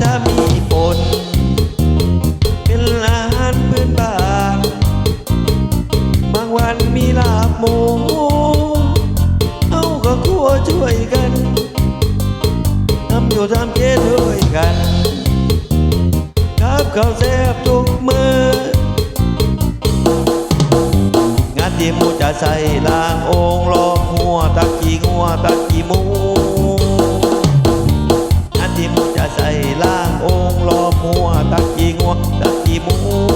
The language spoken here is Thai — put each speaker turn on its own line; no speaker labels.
ตามีปนเป็นอาหารพื้นบ้าน บางวันมีลาบหมูเอาก็ครัช่วยกันทำยู่ทำเย็นด้กันครับขาวแซ่บทุกมืองานที่มูจะใส่ลางองล้อมหัวตะกี้หัวตะกี้มู ใจล่างองค์ลอมัวตักยีงัวตักยีมัว